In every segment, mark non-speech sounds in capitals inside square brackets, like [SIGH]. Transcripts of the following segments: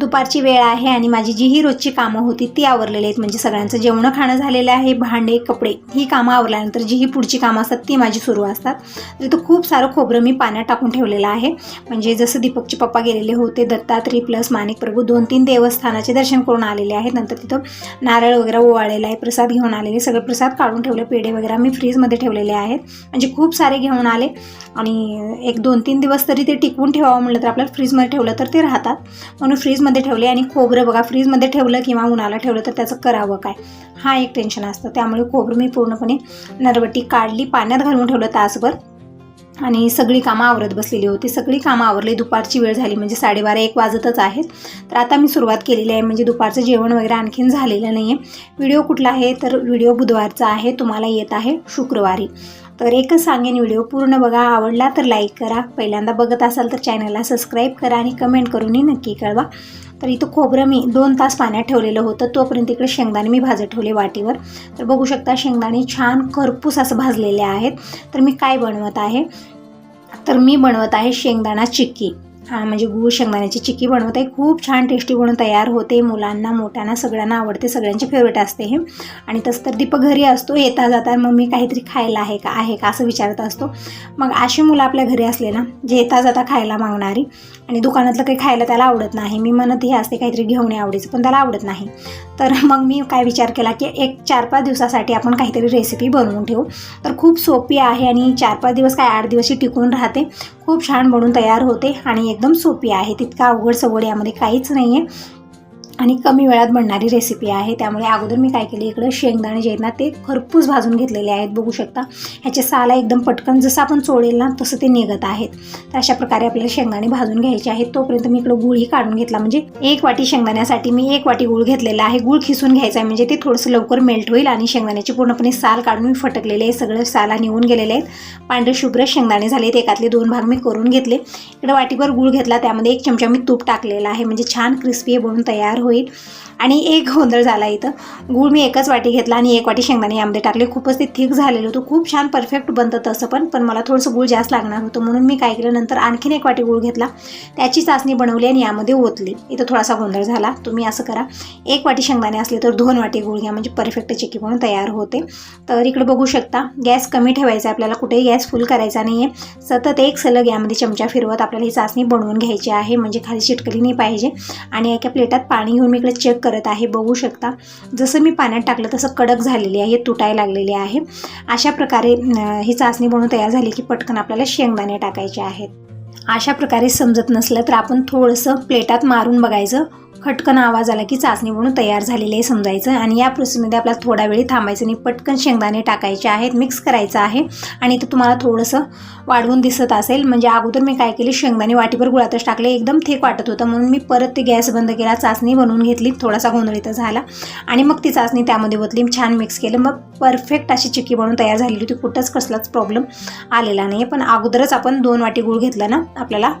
दुपारची वेळ आहे आणि माझी जी ही रोजची कामं होती ती आवरलेली आहेत. म्हणजे सगळ्यांचं जेवणं खाणं झालेलं आहे भांडे कपडे ही कामं आवरल्यानंतर जी ही पुढची कामं असतात ती माझी सुरू असतात. तर खूप सारं खोबरं मी पाण्यात टाकून ठेवलेलं आहे. म्हणजे जसं दीपकचे पप्पा गेलेले होते दत्तात्री प्लस माणिक प्रभू दोन तीन देवस्थानाचे दर्शन करून आलेले आहेत. नंतर तिथं नारळ वगैरे ओवाळलेला आहे प्रसाद घेऊन आलेले सगळे प्रसाद काढून ठेवले पेढे वगैरे मी फ्रीजमध्ये ठेवलेले आहेत. म्हणजे खूप सारे घेऊन आले आणि एक दोन तीन दिवस तरी ते टिकवून ठेवावं म्हटलं तर आपल्याला फ्रीजमध्ये ठेवलं तर ते राहतात. म्हणून फ्रीजमध्ये ठेवले आणि खोबरं बघा फ्रीजमध्ये ठेवलं किंवा उन्हाला ठेवलं तर त्याचं करावं काय? हा एक टेन्शन असतं. त्यामुळे खोबरं मी पूर्णपणे नरवटी काढली पाण्यात घालून ठेवलं तासभर. आणि सगळी कामं आवरत बसलेली होती. सगळी कामं आवरली. दुपारची वेळ झाली म्हणजे साडेबारा एक वाजतच आहेत. तर आता मी सुरुवात केलेली आहे. म्हणजे दुपारचं जेवण वगैरे आणखीन झालेलं नाही आहे व्हिडिओ कुठला आहे? तर व्हिडिओ बुधवारचा आहे. तुम्हाला येत आहे शुक्रवारी. तर एकच सांगेन व्हिडिओ पूर्ण बघा. आवडला तर लाईक करा. पहिल्यांदा बघत असाल तर चॅनलला सबस्क्राईब करा आणि कमेंट करूनही नक्की कळवा. तर इथं खोबरं मी दोन तास पाण्यात ठेवलेलं होतं. तोपर्यंत इकडे शेंगदाणे मी भाजत ठेवले वाटीवर. तर बघू शकता शेंगदाणे छान खरपूस असं भाजलेले आहेत. तर मी काय बनवत आहे? तर मी बनवत आहे शेंगदाणा चिक्की. म्हणजे गूळ शेंगदाण्याची चिक्की बनवत. आहे खूप छान टेस्टी बनवून तयार होते. मुलांना मोठ्यांना सगळ्यांना आवडते. सगळ्यांचे फेवरेट असते हे. आणि तसं तर दीपक घरी असतो येता जाता मम्मी काहीतरी खायला आहे का आहे का असं विचारत असतो. मग अशी मुलं आपल्या घरी असले ना जे येता जाता खायला मागणारी आणि दुकानातलं काही खायला त्याला आवडत नाही. मी म्हणत हे असते काहीतरी घेऊन आवडीचं. पण त्याला आवडत नाही. तर मग मी काय विचार केला की एक चार पाच दिवसासाठी आपण काहीतरी रेसिपी बनवून ठेवू. तर खूप सोपी आहे आणि चार पाच दिवस काय आठ दिवसही टिकून राहते. खूप छान बनून तयार होते आणि एकदम सोपी आहे. तितका अवघड सवड यामध्ये काहीच नाही आहे आणि कमी वेळात बनणारी रेसिपी आहे. त्यामुळे अगोदर मी काय केले इकडं शेंगदाणे जे आहेत ना ते खरपूस भाजून घेतलेले आहेत. बघू शकता ह्याचे साला एकदम पटकन जसं आपण चोळेल ना तसं ते निघत आहेत. तर अशा प्रकारे आपल्याला शेंगदाणे भाजून घ्यायचे आहेत. तोपर्यंत मी इकडं गुळही काढून घेतला. म्हणजे एक वाटी शेंगदाण्यासाठी मी एक वाटी गुळ घेतलेला आहे. गुळ खिसून घ्यायचा आहे. म्हणजे ते थोडंसं लवकर मेल्ट होईल आणि शेंगदाण्याची पूर्णपणे साल काढून मी फटकलेले आहे. सगळं साला निघून गेलेले आहेत. पांढरे शुभ्र शेंगदाणे झाले आहेत. एकातले दोन भाग मी करून घेतले. इकडे वाटीभर गुळ घेतला. त्यामध्ये एक चमचा मी तूप टाकलेला आहे. म्हणजे छान क्रिस्पी बनून तयार होईल. do it आणि एक गोंधळ झाला इथं. गूळ मी एकच वाटी घेतला आणि एक वाटी शेंगदाणे यामध्ये टाकले. खूपच ते थिक झालेलं होतं. खूप छान परफेक्ट बनतं तसं पण पण मला थोडंसं गूळ जास्त लागणार होतं. म्हणून मी काय केलं नंतर आणखीन एक वाटी गूळ घेतला. त्याची चाचणी बनवली आणि यामध्ये ओतली. इथं थोडासा गोंधळ झाला. तुम्ही असं करा. एक वाटी शेंगदाणे असले तर दोन वाटी गूळ घ्या. म्हणजे परफेक्ट चिकी म्हणून तयार होते. तर इकडे बघू शकता गॅस कमी ठेवायचा आपल्याला कुठेही गॅस फुल करायचा नाही आहे सतत एक सलग यामध्ये चमचा फिरवत आपल्याला ही चाचणी बनवून घ्यायची आहे. म्हणजे खाली चिटकली नाही पाहिजे. आणि एका प्लेटात पाणी घेऊन मी इकडे चेक करत आहे बघू शकता. जसं मी पाण्यात टाकलं तसं कडक झालेली आहे तुटायला लागलेली आहे. अशा प्रकारे ही चाचणी बनवून तयार झाली की पटकन आपल्याला शेंगदाणे टाकायचे आहेत. अशा प्रकारे समजत नसलं तर आपण थोडंसं प्लेटात मारून बघायचं. खटकन आवाज आला की चाचणी म्हणून तयार झालेली आहे समजायचं. आणि या प्रोसेसमध्ये आपल्याला थोडा वेळी थांबायचं आणि पटकन शेंगदाणे टाकायचे आहेत मिक्स करायचं आहे. आणि ते तुम्हाला थोडंसं वाढवून दिसत असेल. म्हणजे अगोदर मी काय केले शेंगदाणे वाटीभर गुळातच टाकले. एकदम थेक वाटत होतं. म्हणून मी परत ते गॅस बंद केला चाचणी बनवून घेतली. थोडासा गोंधळीत झाला. आणि मग ती चाचणी त्यामध्ये ओतली. छान मिक्स केलं. मग परफेक्ट अशी चिक्की बनवून तयार झालेली होती. कुठंच कसलाच प्रॉब्लेम आलेला नाही पण अगोदरच आपण दोन वाटी गुळ घेतला ना आपल्याला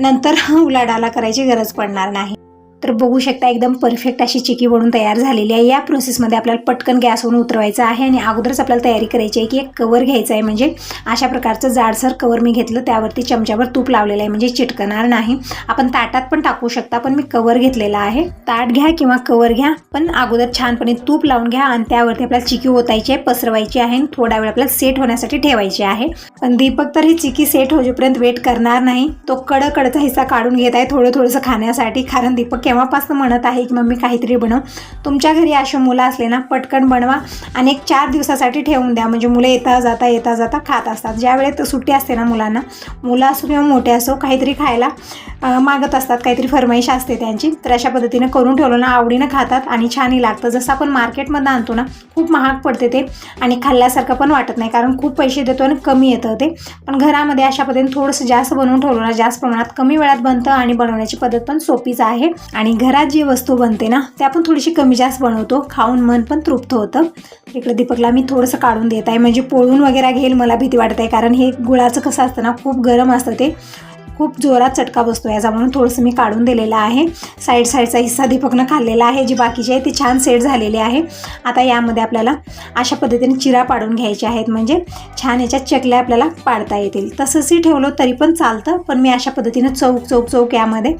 नंतर [LAUGHS] उलाढाला करायची गरज पडणार नाही. तर बघू शकता एकदम परफेक्ट अशी चिकी बनून तयार झालेली आहे. या प्रोसेसमध्ये आपल्याला पटकन गॅसवरून उतरवायचं आहे आणि अगोदरच आपल्याला तयारी करायची आहे की एक कवर घ्यायचं आहे. म्हणजे अशा प्रकारचं जाडसर कवर मी घेतलं. त्यावरती चमच्यावर तूप लावलेलं आहे. म्हणजे चिटकणार नाही. आपण ताटात पण टाकू शकता पण मी कवर घेतलेला आहे. ताट घ्या किंवा कवर घ्या पण अगोदर छानपणे तूप लावून घ्या आणि त्यावरती आपल्याला चिकी ओतायची आहे पसरवायची आहे आणि थोडा वेळ आपल्याला सेट होण्यासाठी ठेवायची आहे. पण दीपक तर ही चिकी सेट होईपर्यंत वेट करणार नाही. तो कडकडचा हिस्सा काढून घेत आहे थोडं थोडंसं खाण्यासाठी कारण दीपक केव्हापासून म्हणत आहे की मम्मी काहीतरी बनव. तुमच्या घरी अशी मुलं असले ना पटकन बनवा आणि एक चार दिवसासाठी ठेवून द्या. म्हणजे मुलं येता जाता येता जाता खात असतात. ज्या वेळेत सुट्टी असते ना मुलांना मुलं असो किंवा मोठे असो काहीतरी खायला मागत असतात. काहीतरी फरमाईश असते त्यांची. तर अशा पद्धतीनं करून ठेवलं ना आवडीनं खातात आणि छानही लागतं. जसं आपण मार्केटमधनं आणतो ना खूप महाग पडते ते आणि खाल्ल्यासारखं पण वाटत नाही. कारण खूप पैसे देतो आणि कमी येतं ते. पण घरामध्ये अशा पद्धतीने थोडंसं जास्त बनवून ठेवलं ना जास्त प्रमाणात कमी वेळात बनतं आणि बनवण्याची पद्धत पण सोपीच आहे. आणि घरात जी वस्तू बनते ना ते आपण थोडीशी कमी जास्त बनवतो. खाऊन मन पण तृप्त होतं. इकडे दीपकला मी थोडंसं काढून देत आहे. म्हणजे पोळून वगैरे घेईल मला भीती वाटत आहे कारण हे गुळाचं कसं असतं ना खूप गरम असतं ते. खूप जोरात चटका बसतो याचा म्हणून थोडंसं मी काढून दिलेलं आहे. साईड साईडचा हिस्सा दीपकनं खाल्लेला आहे. जी बाकीची आहे ती छान सेट झालेली आहे. आता यामध्ये आपल्याला अशा पद्धतीने चिरा पाडून घ्यायचे आहेत. म्हणजे छान याच्यात चकल्या आपल्याला पाडता येतील. तसंचही ठेवलं तरी पण चालतं. पण मी अशा पद्धतीनं चौक चौक चौक यामध्ये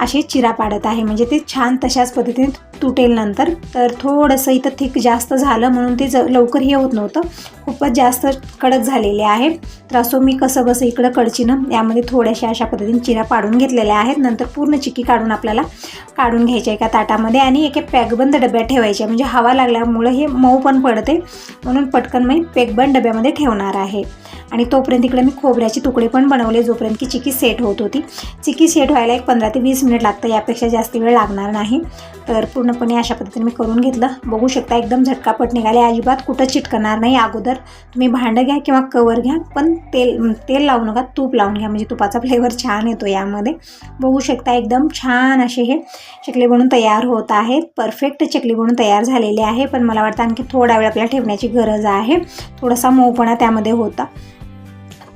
असे चिरा पाडत आहे. म्हणजे ते छान तशाच पद्धतीने तुटेल नंतर. तर थोडंसं इथं थिक जास्त झालं म्हणून ते ज लवकर हे होत नव्हतं. खूपच जास्त कडक झालेले आहे तर असो मी कसं बसं इकडं कडचीनं यामध्ये थोड्याशा अशा पद्धतीने चिरा पाडून घेतलेल्या आहेत. नंतर पूर्ण चिक्की काढून आपल्याला काढून घ्यायच्या एका ताटामध्ये आणि एका पॅकबंद डब्यात ठेवायच्या म्हणजे हवा लागल्यामुळं हे मऊ पण पडते. म्हणून पटकन मी पॅकबंद डब्यामध्ये ठेवणार आहे. आणि तोपर्यंत इकडे मी खोबऱ्याचे तुकडे पण बनवले जोपर्यंत की चिकी सेट होत होती. चिकी सेट व्हायला एक पंधरा ते वीस मिनिट लागतं. यापेक्षा जास्त वेळ लागणार नाही. तर पूर्ण पूर्णपणे अशा पद्धतीने मी करून घेतलं. बघू शकता एकदम झटकापट निघाले. अजिबात कुठं चिटकणार नाही. अगोदर तुम्ही भांडं घ्या किंवा कवर घ्या पण तेल तेल लावू नका तूप लावून घ्या. म्हणजे तुपाचा फ्लेवर छान येतो यामध्ये. बघू शकता एकदम छान असे हे चकली बनून तयार होत आहेत. परफेक्ट चकली बनून तयार झालेली आहे. पण मला वाटतं आणखी थोडा वेळ आपल्याला ठेवण्याची गरज आहे. थोडासा मऊपणा त्यामध्ये होता.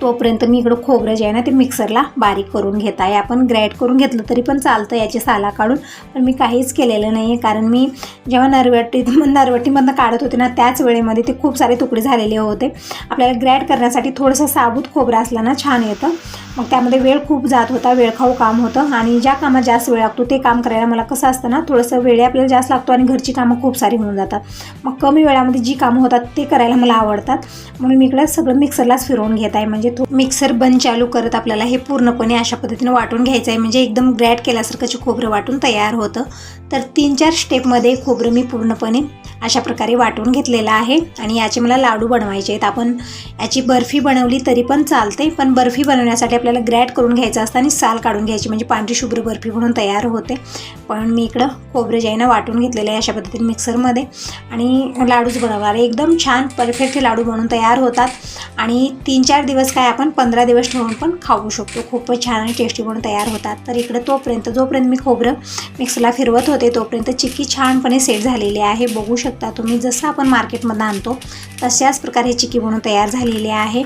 तोपर्यंत मी इकडं खोबरं जे आहे ना ते मिक्सरला बारीक करून घेत आहे. आपण ग्रॅड करून घेतलं तरी पण चालतं याची साला काढून. पण मी काहीच केलेलं नाही आहे कारण मी जेव्हा नरवटीत [LAUGHS] नरवटीमधनं काढत होते ना त्याच वेळेमध्ये ते खूप सारे तुकडे झालेले होते. आपल्याला ग्रॅड करण्यासाठी थोडंसं साबूत खोबरं असला ना छान येतं. मग त्यामध्ये वेळ खूप जात होता वेळखाऊ काम होतं. आणि ज्या कामात जास्त वेळ लागतो ते काम करायला मला कसं असतं ना थोडंसं वेळ आपल्याला जास्त लागतो आणि घरची कामं खूप सारी होऊन जातात. मग कमी वेळामध्ये जी कामं होतात ते करायला मला आवडतात. म्हणून मी इकडं सगळं मिक्सरलाच फिरवून घेत आहे. म्हणजे तो मिक्सर बंद चालू करत आपल्याला हे पूर्णपणे अशा पद्धतीने वाटून घ्यायचं आहे. म्हणजे एकदम ग्रॅड केल्यासारखंचे खोबरं वाटून तयार होतं. तर तीन चार स्टेपमध्ये खोबरं मी पूर्णपणे अशा प्रकारे वाटून घेतलेलं आहे. आणि याचे मला लाडू बनवायचे आहेत. आपण याची बर्फी बनवली तरी पण चालते पण बर्फी बनवण्यासाठी आपल्याला ग्रॅड करून घ्यायचं असतं आणि साल काढून घ्यायची. म्हणजे पांढरी शुभ्र बर्फी म्हणून तयार होते. पण मी इकडं खोबरं जे आहे ना वाटून घेतलेलं आहे अशा पद्धतीने मिक्सरमध्ये आणि लाडूच बनवणार एकदम छान परफेक्ट लाडू बनवून तयार होतात. आणि तीन चार दिवस काय आपण पंधरा दिवस ठेवून पण खाऊ शकतो. खूपच छान आणि टेस्टी बनून तयार होतात. तर इकडं तोपर्यंत जोपर्यंत मी खोबरं मिक्सरला फिरवत होते तोपर्यंत चिक्की छानपणे सेट झालेली आहे. बघू शकता तुम्ही जसं आपण मार्केटमधून आणतो तशाच प्रकारे चिक्की बनवून तयार झालेली आहे.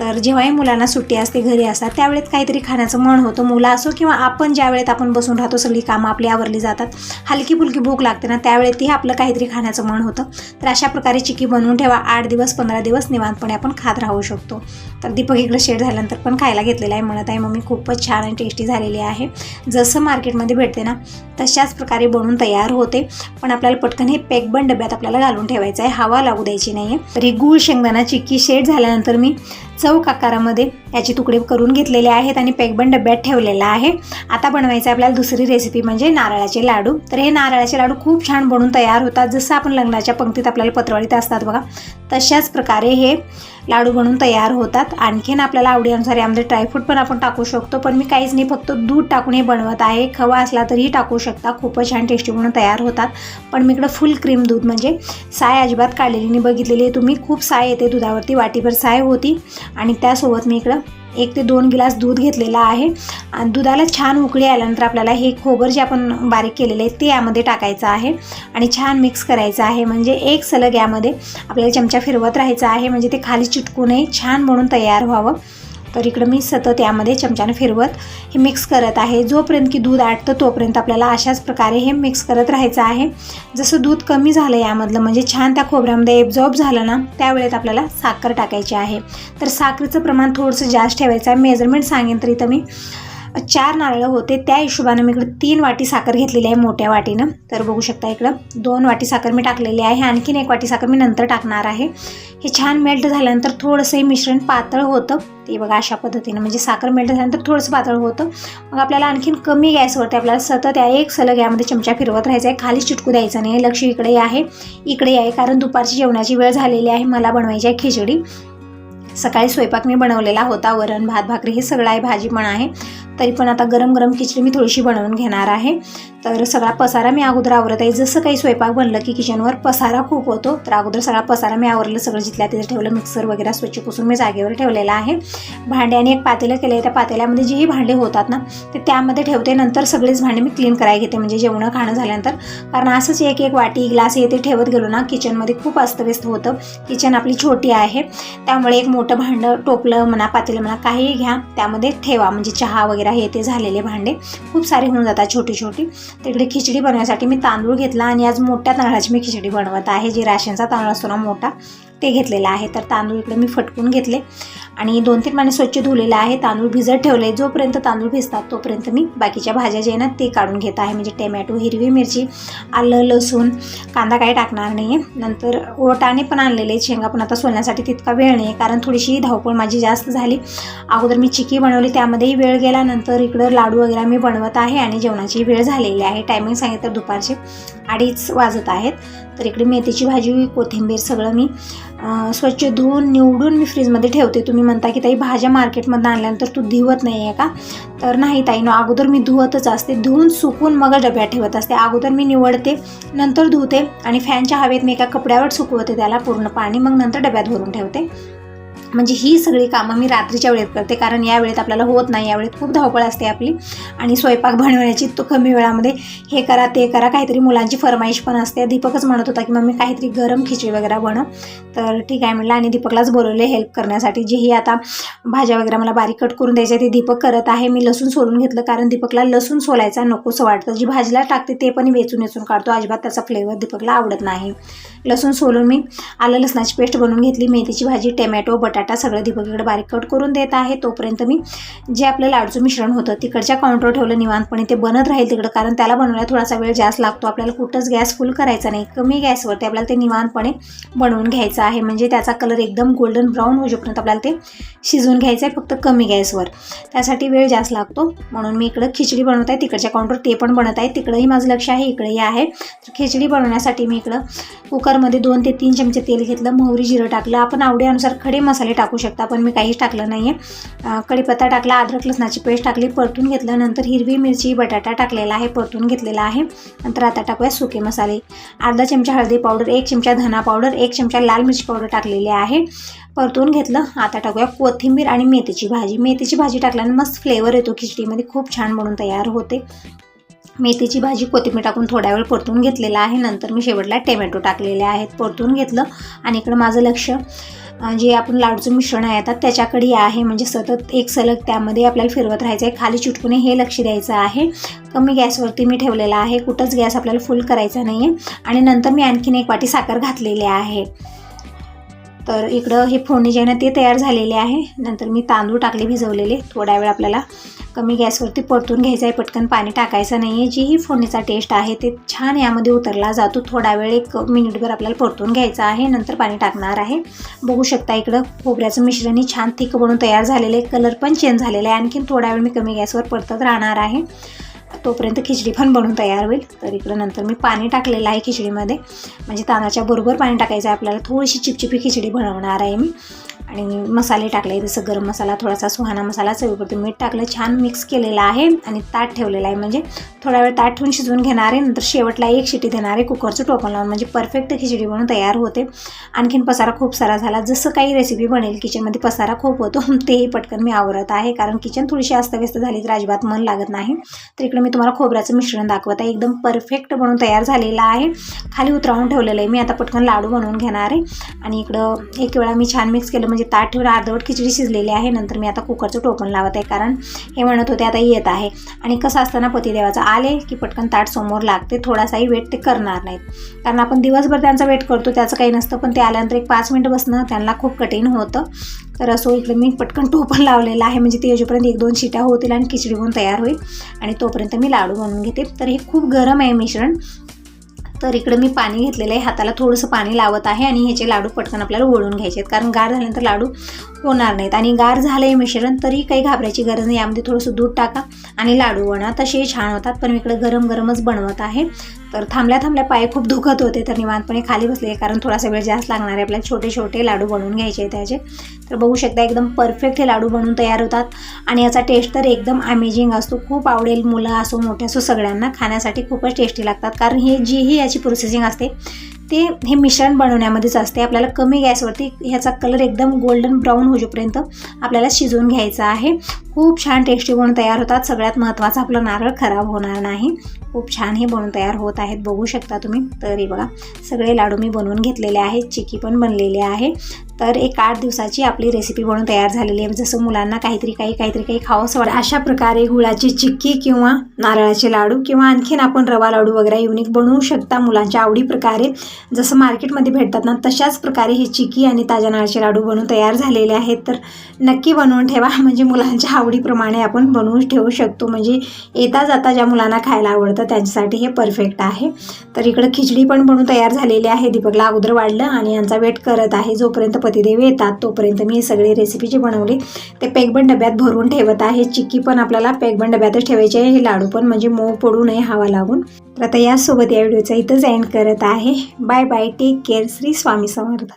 तर जेव्हाही मुलांना सुट्टी असते घरी असतात त्यावेळेत काहीतरी खाण्याचं मन होतं. मुलं असो किंवा आपण ज्या वेळेत आपण बसून राहतो सगळी कामं आपली आवरली जातात. हलकी फुलकी भूक लागते ना त्यावेळेतही आपलं काहीतरी खाण्याचं मन होतं. तर अशा प्रकारे चिकी बनवून ठेवा. आठ दिवस पंधरा दिवस निवांतपणे आपण खात राहू शकतो. तर दीपक इकडे शेड झाल्यानंतर पण खायला घेतलेलं आहे. म्हणत आहे मम्मी खूपच छान आणि टेस्टी झालेली आहे. जसं मार्केटमध्ये भेटते ना तशाच प्रकारे बनवून तयार होते. पण आपल्याला पटकन हे पॅकबन डब्यात आपल्याला घालून ठेवायचं आहे. हवा लागू द्यायची नाही आहे तरी गूळ शेंगदाणा चिक्की शेड झाल्यानंतर मी च चौक आकारामध्ये याचे तुकडे करून घेतलेले आहेत आणि पॅकबंद डब्यात ठेवलेला आहे. आता बनवायचं आहे आपल्याला दुसरी रेसिपी म्हणजे नारळाचे लाडू. तर हे नारळाचे लाडू खूप छान बनून तयार होतात. जसं आपण लग्नाच्या पंक्तीत आपल्याला पत्रवळीत असतात बघा तशाच प्रकारे हे लाडू बनवून तयार होतात. आणखीन आपल्याला आवडीनुसार यामध्ये ड्रायफ्रूट पण आपण टाकू शकतो पण मी काहीच नाही फक्त दूध टाकून हे बनवत आहे. खवा असला तरीही टाकू शकता खूपच छान टेस्टी म्हणून तयार होतात. पण मी इकडं फुल क्रीम दूध म्हणजे साय अजिबात काढलेली नाही. बघितलेली आहे तुम्ही खूप साय येते दुधावरती वाटीभर साय होती. आणि त्यासोबत मी इकडं एक ते दोन गिलास दूध घेतलेला आहे. आणि दुधाला छान उकळी आल्यानंतर आपल्याला हे खोबर जे आपण बारीक केलेलं आहे ते यामध्ये टाकायचं आहे. आणि छान मिक्स करायचं आहे. म्हणजे एक सलग यामध्ये आपल्याला चमचा फिरवत राहायचं आहे. म्हणजे ते खाली चिटकू नये. छान म्हणून तयार व्हावं. तर इकडं मी सतत यामध्ये चमच्यानं फिरवत हे मिक्स करत आहे. जोपर्यंत की दूध आटतं तोपर्यंत आपल्याला अशाच प्रकारे हे मिक्स करत राहायचं आहे. जसं दूध कमी झालं यामधलं म्हणजे छान त्या खोबऱ्यामध्ये एब्झॉर्ब झालं ना त्यावेळेत आपल्याला साखर टाकायची आहे. तर साखरेचं प्रमाण थोडंसं जास्त ठेवायचं आहे. मेजरमेंट सांगेन तर इथं मी. चार नारळं होते. त्या हिशोबानं मी इकडं तीन वाटी साखर घेतलेली आहे मोठ्या वाटीनं. तर बघू शकता इकडं दोन वाटी साखर मी टाकलेली आहे. आणखीन एक वाटी साखर मी नंतर टाकणार आहे. हे छान मेल्ट झाल्यानंतर थोडंसं हे मिश्रण पातळ होतं. ते बघा अशा पद्धतीनं म्हणजे साखर मेल्ट झाल्यानंतर थोडंसं पातळ होतं. मग आपल्याला आणखीन कमी गॅसवरती आपल्याला सतत या एक सलग यामध्ये चमचा फिरवत राहायचं आहे खाली चिटकू द्यायचं नाही. लक्ष इकडे आहे इकडे आहे कारण दुपारची जेवणाची वेळ झालेली आहे. मला बनवायची आहे खिचडी. सकाळी स्वयंपाक मी बनवलेला होता. वरण भात भाकरी हे सगळं आहे. भाजी पण आहे. तरी पण आता गरम गरम खिचडी मी थोडीशी बनवून घेणार आहे. तर सगळा पसारा मी अगोदर आवरत आहे जसं काही स्वयंपाक बनलं की किचनवर पसारा खूप होतो तर अगोदर सगळा पसारा मी आवरलं सगळं जिथल्या तिथे ठेवलं मिक्सर वगैरे स्वच्छ पुसून मी जागेवर ठेवलेला आहे. भांड्याने एक पातेलं केलं आहे त्या पातेल्यामध्ये जेही भांडे होतात ना ते त्यामध्ये ठेवते नंतर सगळेच भांडे मी क्लीन करायला घेते म्हणजे जेवणं खाणं झाल्यानंतर. कारण असंच एक एक वाटी ग्लास येते ठेवत गेलो ना किचनमध्ये खूप अस्तव्यस्त होतं. किचन आपली छोटी आहे त्यामुळे एक मोठं भांडं टोपलं म्हणा पातेलं म्हणा काहीही घ्या त्यामध्ये ठेवा म्हणजे चहा वगैरे वगैरे हे ते झालेले भांडे. खूप सारे होऊन जातात छोटी छोटी. तिकडे खिचडी बनवण्यासाठी मी तांदूळ घेतला आणि आज मोठ्या तांदळाची मी खिचडी बनवत आहे जी राशनचा तांदूळ असतो ना मोठा. ते घेतलेलं आहे. तर तांदूळ इकडे मी फटकून घेतले. आणि दोन तीन पाणी स्वच्छ धुलेलं आहे. तांदूळ भिजत ठेवले जोपर्यंत तांदूळ भिजतात तोपर्यंत मी बाकीच्या भाज्या जे आहे ना ते काढून घेत आहे. म्हणजे टमॅटो हिरवी मिरची आलं लसूण कांदा काही टाकणार नाही आहे नंतर ओटाणे पण आणलेले शेंगा पण आता सोलण्यासाठी तितका वेळ नाही कारण थोडीशी धावपळ माझी जास्त झाली. अगोदर मी चिकी बनवली. त्यामध्येही वेळ गेला. नंतर इकडं लाडू वगैरे मी बनवत आहे आणि जेवणाची वेळ झालेली आहे. टायमिंग सांगितलं दुपारचे. अडीच वाजत आहेत. तर इकडे मेथीची भाजी कोथिंबीर सगळं मी स्वच्छ धुवून निवडून मी फ्रीजमध्ये ठेवते. तुम्ही म्हणता की ताई भाज्या मार्केटमधून आणल्यानंतर तू धुवत नाही आहे का? तर नाही ताई. नो अगोदर मी धुवतच असते. धुवून सुकून मग डब्यात ठेवत असते. अगोदर मी निवडते नंतर धुते आणि फॅनच्या हवेत मी एका कपड्यावर सुकवते त्याला पूर्ण पाणी. मग नंतर डब्यात भरून ठेवते. म्हणजे ही सगळी कामं मी रात्रीच्या वेळेत करते कारण या वेळेत आपल्याला होत नाही या वेळेत खूप धावपळ असते आपली. आणि स्वयंपाक बनवण्याची तो कमी वेळामध्ये हे करा ते करा काहीतरी मुलांची फरमाईश पण असते. दीपकच म्हणत होता की मम्मी काहीतरी गरम खिचडी वगैरे बनव. तर ठीक आहे म्हटलं आणि दीपकलाच बोलवले हेल्प करण्यासाठी. जेही आता भाज्या वगैरे मला बारीक कट करून द्यायच्या ते दीपक करत आहे. मी लसूण सोलून घेतलं कारण दीपकला लसूण सोलायचा नकोसं वाटतं. जी भाजीला टाकते ते पण वेचून वेचून काढतो. अजिबात त्याचा फ्लेवर दीपकला आवडत नाही. लसूण सोलून मी आलं लसणाची पेस्ट बनवून घेतली. मेथीची भाजी टमॅटो बटाटा बटाटा सगळं दीपकीकडे बारीक कट करून देत आहे. तोपर्यंत मी जे आपलं लाडचं मिश्रण होतं तिकडच्या काउंटरवर ठेवलं निवांतपणे. ते बनत राहील तिकडं कारण त्याला बनवायला थोडासा वेळ जास्त लागतो. आपल्याला कुठंच गॅस फुल करायचा नाही. कमी गॅसवरती आपल्याला ते निवांतपणे बनवून घ्यायचं आहे. म्हणजे त्याचा कलर एकदम गोल्डन ब्राऊन होईपर्यंत आपल्याला ते शिजवून घ्यायचं आहे फक्त कमी गॅसवर. त्यासाठी वेळ जास्त लागतो. म्हणून मी इकडं खिचडी बनवत आहे. तिकडच्या काउंटर ते पण बनत आहे. तिकडंही माझं लक्ष आहे इकडेही आहे. तर खिचडी बनवण्यासाठी मी इकडं कुकरमध्ये दोन ते तीन चमचे तेल घेतलं. मोहरी जिरं टाकलं. आपण आवडीनुसार खडे मसाले टाकू शकता पण मी काहीच टाकलं नाही आहे कढीपत्ता टाकला अद्रक लसणाची पेस्ट टाकली परतून घेतल्यानंतर हिरवी मिरची बटाटा टाकलेला आहे परतून घेतलेला आहे. नंतर आता टाकूया सुके मसाले. अर्धा चमचा हळदी पावडर एक चमचा धना पावडर एक चमचा लाल मिरची पावडर टाकलेली आहे. परतून घेतलं आता टाकूया कोथिंबीर आणि मेथीची भाजी. मेथीची भाजी टाकल्याने मस्त फ्लेवर येतो खिचडीमध्ये खूप छान बनून तयार होते. मेथीची भाजी कोथिंबीर टाकून थोड्या वेळ परतून घेतलेला आहे. नंतर मी शेवटला टोमॅटो टाकलेले आहेत. परतून घेतलं आणि इकडं माझं लक्ष. जे आपण लाडूचं मिश्रण आहे आता त्याच्याकडे आहे. म्हणजे सतत एक सलग त्यामध्ये आपल्याला फिरवत राहायचं आहे. खाली चिटकूने हे लक्ष द्यायचं आहे. कमी गॅसवरती मी ठेवलेला आहे. कुठंच गॅस आपल्याला फुल करायचा नाही आहे आणि नंतर मी आणखीन एक वाटी साखर घातलेली आहे. तर इकडं हे फोडणी जे आहे ना ते तयार झालेले आहे. नंतर मी तांदूळ टाकले भिजवलेले. थोड्या वेळ आपल्याला कमी गॅसवरती परतून घ्यायचं आहे पटकन पाणी टाकायचं नाही आहे जीही फोडणीचा टेस्ट आहे ते छान यामध्ये उतरला जातो. थोडा वेळ एक मिनिटभर आपल्याला परतून घ्यायचं आहे नंतर पाणी टाकणार आहे. बघू शकता इकडं खोबऱ्याचं मिश्रणही छान थिक बनून तयार झालेलं आहे. कलर पण चेंज झालेला आहे. आणखीन थोडा वेळ मी कमी गॅसवर परतत राहणार आहे. तोपर्यंत खिचडी पण बनून तयार होईल. तर इकडं नंतर मी पाणी टाकलेलं आहे खिचडीमध्ये. म्हणजे तांदळाच्या बरोबर पाणी टाकायचं आहे आपल्याला. थोडीशी चिपचिपी खिचडी बनवणार आहे मी. आणि मसाले टाकले जसं गरम मसाला थोडासा सुहाना मसाला चवीपुरती मीठ टाकलं छान मिक्स केलेलं आहे आणि ताट ठेवलेलं आहे. म्हणजे थोडा वेळ ताट ठेवून शिजवून घेणार आहे. नंतर शेवटला एक शिटी देणार आहे कुकरचं टोपण लावून. म्हणजे परफेक्ट खिचडी बनवून तयार होते. आणखीन पसारा खूप सारा झाला. जसं काही रेसिपी बनेल किचनमध्ये पसारा खूप होतो. [LAUGHS] तेही पटकन मी आवरत आहे. कारण किचन थोडीशी अस्तव्यस्त झाली तर अजिबात मन लागत नाही. तर इकडे मी तुम्हाला खोबऱ्याचं मिश्रण दाखवत. आहे एकदम परफेक्ट बनवून तयार झालेलं आहे. खाली उतरावून ठेवलेलं आहे. मी आता पटकन लाडू बनवून घेणार आहे. आणि इकडं एक वेळा मी छान मिक्स केलं. म्हणजे ताट ठेवलं अर्धवट खिचडी शिजलेली आहे. नंतर मी आता कुकरचं टोपण लावत आहे. कारण हे म्हणत होते आता येत आहे. आणि कसं असताना पतिदेवाचं आले की पटकन ताट समोर लागते. थोडासाही वेट ते करणार नाहीत. कारण आपण दिवसभर त्यांचा वेट करतो. त्याचं काही नसतं. पण ते आल्यानंतर एक पाच मिनटं बसणं त्यांना खूप कठीण होतं. तर असो इकडे मी पटकन टोपण लावलेलं आहे. म्हणजे ते येजोपर्यंत एक दोन शिट्या होतील आणि खिचडी बनवून तयार होईल. आणि तोपर्यंत मी लाडू बनवून घेते. तर हे खूप गरम आहे मिश्रण. तर इकडं मी पाणी घेतलेलं आहे. हाताला थोडंसं पाणी लावत आहे आणि ह्याचे लाडू पटकन आपल्याला ओढून घ्यायचे आहेत. कारण गार झाल्यानंतर लाडू होणार नाहीत. आणि गार झालं आहे मिश्रण तरी काही घाबरायची गरज नाही. यामध्ये थोडंसं दूध टाका आणि लाडू वणा. तसे छान होतात. पण मी इकडं गरम गरमच बनवत आहे. तर थांबल्या थांबल्या पाय खूप दुखत होते तर निवांतपणे खाली बसले. कारण थोडासा वेळ जास्त लागणार आहे आपल्याला छोटे छोटे लाडू बनवून घ्यायचे त्याचे. तर बघू शकता एकदम परफेक्ट हे लाडू बनवून तयार होतात. आणि याचा टेस्ट तर एकदम अमेझिंग असतो. खूप आवडेल मुलं असो मोठे असो सगळ्यांना खाण्यासाठी खूपच टेस्टी लागतात. कारण हे जीही याची प्रोसेसिंग असते. ते हे मिश्रण बनवण्यामध्येच असते. आपल्याला कमी गॅसवरती ह्याचा कलर एकदम गोल्डन ब्राऊन होईपर्यंत आपल्याला शिजवून घ्यायचा आहे. खूप छान टेस्टी बनून तयार होतात. सगळ्यात महत्त्वाचं आपलं नारळ खराब होणार नाही. खूप छान हे बनवून तयार होत आहेत. बघू शकता तुम्ही. तरी बघा सगळे लाडू मी बनवून घेतलेले आहेत. चिकी पण बनलेले आहे. तर एक आठ दिवसाची आपली रेसिपी बनून तयार झालेली आहे. जसं मुलांना काहीतरी काही काहीतरी काही खावंसं वाटतं. अशा प्रकारे गुळाची चिक्की किंवा नारळाचे लाडू किंवा आणखीन आपण रवा लाडू वगैरे युनिक बनवू शकता मुलांच्या आवडी प्रकारे. जसं मार्केटमध्ये भेटतात ना तशाच प्रकारे हे चिक्की आणि ताज्या नारळाचे लाडू बनवून तयार झालेले आहेत. तर नक्की बनवून ठेवा. [LAUGHS] म्हणजे मुलांच्या आवडीप्रमाणे आपण बनवून ठेवू शकतो. म्हणजे येता जाता ज्या मुलांना खायला आवडतं त्यांच्यासाठी हे परफेक्ट आहे. तर इकडं खिचडी पण बनवून तयार झालेली आहे. दीपकला अगोदर वाढलं आणि यांचा वेट करत आहे. जोपर्यंत पतिदेव येतात तोपर्यंत मी सगळे रेसिपी जे बनवली ते पेकबन डब्यात भरून ठेवत आहे. चिक्की पण आपल्याला पेकबन डब्यातच ठेवायची आहे. हे लाडू पण म्हणजे मऊ पडू नये हवा लागून. तर आता यासोबत या व्हिडिओचा इथंच एंड करत आहे. Bye bye take care Shri Swami Samarth.